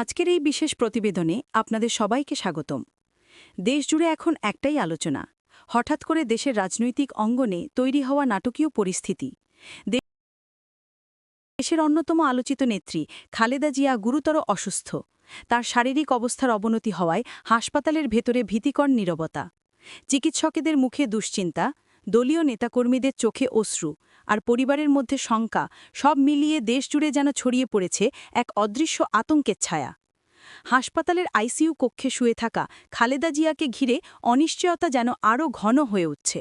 আজকের এই বিশেষ প্রতিবেদনে আপনাদের সবাইকে স্বাগতম। দেশজুড়ে এখন একটাই আলোচনা, হঠাৎ করে দেশের রাজনৈতিক অঙ্গনে তৈরি হওয়া নাটকীয় পরিস্থিতি। দেশের অন্যতম আলোচিত নেত্রী খালেদা জিয়া গুরুতর অসুস্থ। তার শারীরিক অবস্থার অবনতি হওয়ায় হাসপাতালের ভেতরে ভীতিকর নীরবতা। চিকিৎসকেদের মুখে দুশ্চিন্তা, দলীয় নেতাকর্মীদের চোখে অশ্রু আর পরিবারের মধ্যে শঙ্কা, সব মিলিয়ে দেশজুড়ে যেন ছড়িয়ে পড়েছে এক অদৃশ্য আতঙ্কের ছায়া। হাসপাতালের আইসিইউ কক্ষে শুয়ে থাকা খালেদা জিয়াকে ঘিরে অনিশ্চয়তা যেন আরও ঘন হয়ে উঠছে।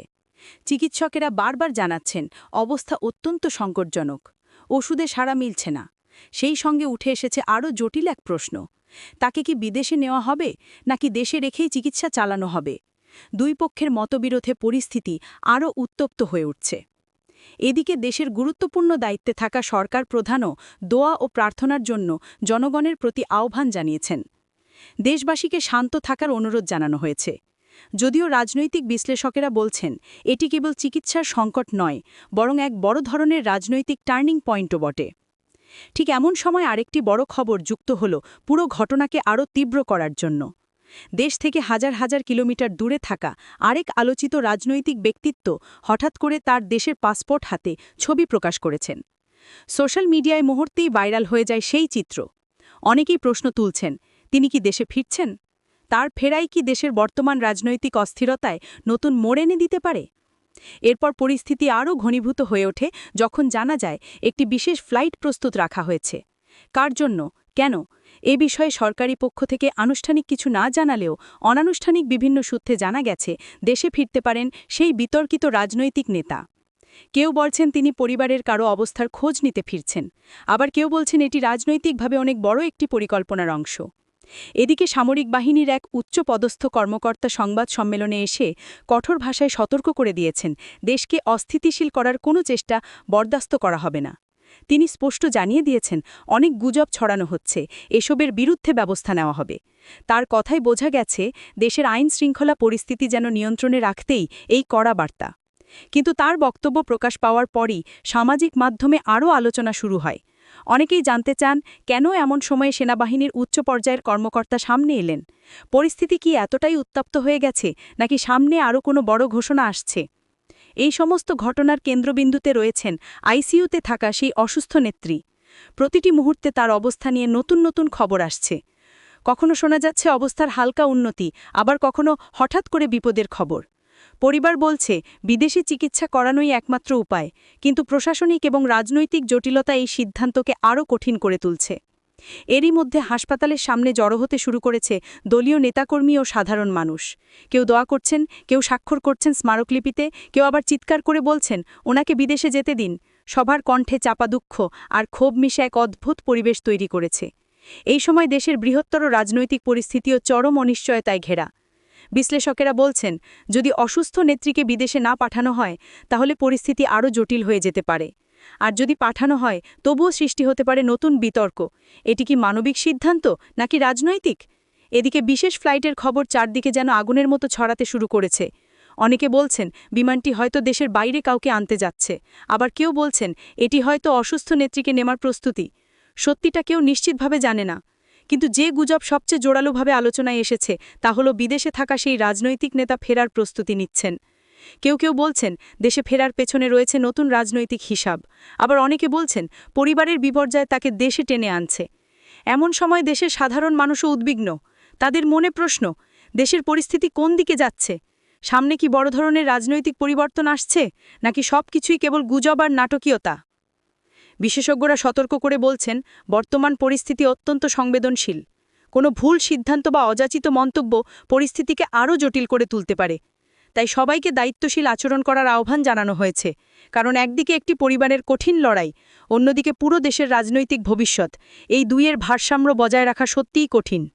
চিকিৎসকেরা বারবার জানাচ্ছেন, অবস্থা অত্যন্ত সংকটজনক। ওষুধে সাড়া মিলছে না। সেই সঙ্গে উঠে এসেছে আরও জটিল এক প্রশ্ন। তাকে কি বিদেশে নেওয়া হবে, নাকি দেশে রেখেই চিকিৎসা চালানো হবে? দুই পক্ষের মতবিরোধে পরিস্থিতি আরও উত্তপ্ত হয়ে উঠছে। এদিকে দেশের গুরুত্বপূর্ণ দায়িত্বে থাকা সরকার প্রধানও দোয়া ও প্রার্থনার জন্য জনগণের প্রতি আহ্বান জানিয়েছেন। দেশবাসীকে শান্ত থাকার অনুরোধ জানানো হয়েছে। যদিও রাজনৈতিক বিশ্লেষকেরা বলছেন, এটি কেবল চিকিৎসার সংকট নয়, বরং এক বড় ধরনের রাজনৈতিক টার্নিং পয়েন্টও বটে। ঠিক এমন সময় আরেকটি বড় খবর যুক্ত হল পুরো ঘটনাকে আরও তীব্র করার জন্য। দেশ থেকে হাজার হাজার কিলোমিটার দূরে থাকা আরেক আলোচিত রাজনৈতিক ব্যক্তিত্ব হঠাৎ করে তার দেশের পাসপোর্ট হাতে ছবি প্রকাশ করেছেন। সোশ্যাল মিডিয়ায় মুহূর্তেই ভাইরাল হয়ে যায় সেই চিত্র। অনেকেই প্রশ্ন তুলছেন, তিনি কি দেশে ফিরছেন? তার ফেরাই কি দেশের বর্তমান রাজনৈতিক অস্থিরতায় নতুন মোড় এনে দিতে পারে? এরপর পরিস্থিতি আরও ঘনীভূত হয়ে ওঠে যখন জানা যায় একটি বিশেষ ফ্লাইট প্রস্তুত রাখা হয়েছে। কার জন্য? কেন? এ বিষয়ে সরকারি পক্ষ থেকে আনুষ্ঠানিক কিছু না জানালেও অনানুষ্ঠানিক বিভিন্ন সূত্রে জানা গেছে, দেশে ফিরতে পারেন সেই বিতর্কিত রাজনৈতিক নেতা। কেউ বলছেন তিনি পরিবারের কারও অবস্থার খোঁজ নিতে ফিরছেন। আবার কেউ বলছেন এটি রাজনৈতিকভাবে অনেক বড় একটি পরিকল্পনার অংশ। এদিকে সামরিক বাহিনীর এক উচ্চপদস্থ কর্মকর্তা সংবাদ সম্মেলনে এসে কঠোর ভাষায় সতর্ক করে দিয়েছেন, দেশকে অস্থিতিশীল করার কোনো চেষ্টা বরদাস্ত করা হবে না। তিনি স্পষ্ট জানিয়ে দিয়েছেন, অনেক গুজব ছড়ানো হচ্ছে, এসবের বিরুদ্ধে ব্যবস্থা নেওয়া হবে। তার কথাই বোঝা গেছে, দেশের আইন শৃঙ্খলা পরিস্থিতি যেন নিয়ন্ত্রণে রাখতেই এই কড়া বার্তা। কিন্তু তার বক্তব্য প্রকাশ পাওয়ার পরই সামাজিক মাধ্যমে আরও আলোচনা শুরু হয়। অনেকেই জানতে চান, কেন এমন সময়ে সেনাবাহিনীর উচ্চ পর্যায়ের কর্মকর্তা সামনে এলেন? পরিস্থিতি কি এতটাই উত্তপ্ত হয়ে গেছে, নাকি সামনে আরও কোনো বড় ঘোষণা আসছে? এই সমস্ত ঘটনার কেন্দ্রবিন্দুতে রয়েছেন আইসিইউতে থাকা সেই অসুস্থ নেত্রী। প্রতিটি মুহূর্তে তার অবস্থা নিয়ে নতুন নতুন খবর আসছে। কখনো শোনা যাচ্ছে অবস্থার হালকা উন্নতি, আবার কখনো হঠাৎ করে বিপদের খবর। পরিবার বলছে, বিদেশি চিকিৎসা করানোই একমাত্র উপায়, কিন্তু প্রশাসনিক এবং রাজনৈতিক জটিলতা এই সিদ্ধান্তকে আরও কঠিন করে তুলছে। এরই মধ্যে হাসপাতালের সামনে জড়ো হতে শুরু করেছে দলীয় নেতাকর্মী ও সাধারণ মানুষ। কেউ দোয়া করছেন, কেউ স্বাক্ষর করছেন স্মারকলিপিতে, কেউ আবার চিৎকার করে বলছেন, ওনাকে বিদেশে যেতে দিন। সবার কণ্ঠে চাপা দুঃখ আর ক্ষোভ মিশে এক অদ্ভুত পরিবেশ তৈরি করেছে। এই সময় দেশের বৃহত্তর রাজনৈতিক পরিস্থিতিও চরম অনিশ্চয়তায় ঘেরা। বিশ্লেষকেরা বলছেন, যদি অসুস্থ নেত্রীকে বিদেশে না পাঠানো হয়, তাহলে পরিস্থিতি আরও জটিল হয়ে যেতে পারে। আর যদি পাঠানো হয়, তবুও সৃষ্টি হতে পারে নতুন বিতর্ক। এটি কি মানবিক সিদ্ধান্ত, নাকি রাজনৈতিক? এদিকে বিশেষ ফ্লাইটের খবর চারদিকে যেন আগুনের মতো ছড়াতে শুরু করেছে। অনেকে বলছেন, বিমানটি হয়তো দেশের বাইরে কাউকে আনতে যাচ্ছে। আবার কেউ বলছেন, এটি হয়তো অসুস্থ নেত্রীকে নেমার প্রস্তুতি। সত্যিটা কেউ নিশ্চিতভাবে জানে না। কিন্তু যে গুজব সবচেয়ে জোরালোভাবে আলোচনায় এসেছে, তা হল বিদেশে থাকা সেই রাজনৈতিক নেতা ফেরার প্রস্তুতি নিচ্ছেন। কেউ কেউ বলছেন, দেশে ফেরার পেছনে রয়েছে নতুন রাজনৈতিক হিসাব। আবার অনেকে বলছেন, পরিবারের বিপর্যয় তাকে দেশে টেনে আনছে। এমন সময় দেশের সাধারণ মানুষও উদ্বিগ্ন। তাদের মনে প্রশ্ন, দেশের পরিস্থিতি কোন দিকে যাচ্ছে? সামনে কি বড় ধরনের রাজনৈতিক পরিবর্তন আসছে, নাকি সব কিছুই কেবল গুজব আর নাটকীয়তা? বিশেষজ্ঞরা সতর্ক করে বলছেন, বর্তমান পরিস্থিতি অত্যন্ত সংবেদনশীল। কোনো ভুল সিদ্ধান্ত বা অযাচিত মন্তব্য পরিস্থিতিকে আরও জটিল করে তুলতে পারে। তাই সবাইকে দায়িত্বশীল আচরণ করার আহ্বান জানানো হয়েছে। কারণ একদিকে একটি পরিবারের কঠিন লড়াই, অন্যদিকে পুরো দেশের রাজনৈতিক ভবিষ্যৎ। এই দুইয়ের ভারসাম্য বজায় রাখা সত্যিই কঠিন।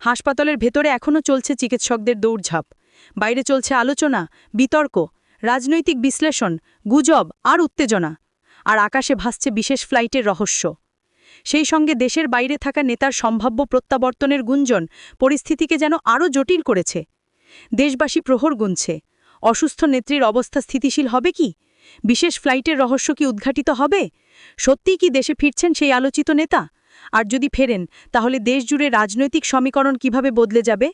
হাসপাতালের ভেতরে এখনও চলছে চিকিৎসকদের দৌড়ঝাঁপ। বাইরে চলছে আলোচনা, বিতর্ক, রাজনৈতিক বিশ্লেষণ, গুজব আর উত্তেজনা। আর আকাশে ভাসছে বিশেষ ফ্লাইটের রহস্য। সেই সঙ্গে দেশের বাইরে থাকা নেতার সম্ভাব্য প্রত্যাবর্তনের গুঞ্জন পরিস্থিতিকে যেন আরও জটিল করেছে। দেশবাসী প্রহর গুনছে। অসুস্থ নেত্রীর অবস্থা স্থিতিশীল হবে কি? বিশেষ ফ্লাইটের রহস্য কি উদ্ঘাটিত হবে? সত্যিই কি দেশে ফিরছেন সেই আলোচিত নেতা? আর যদি ফেরেন, তাহলে দেশ জুড়ে রাজনৈতিক সমীকরণ কীভাবে বদলে যাবে?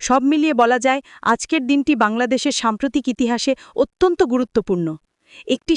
সব মিলিয়ে বলা যায়, আজকের দিনটি বাংলাদেশের সাম্প্রতিক ইতিহাসে অত্যন্ত গুরুত্বপূর্ণ। একটি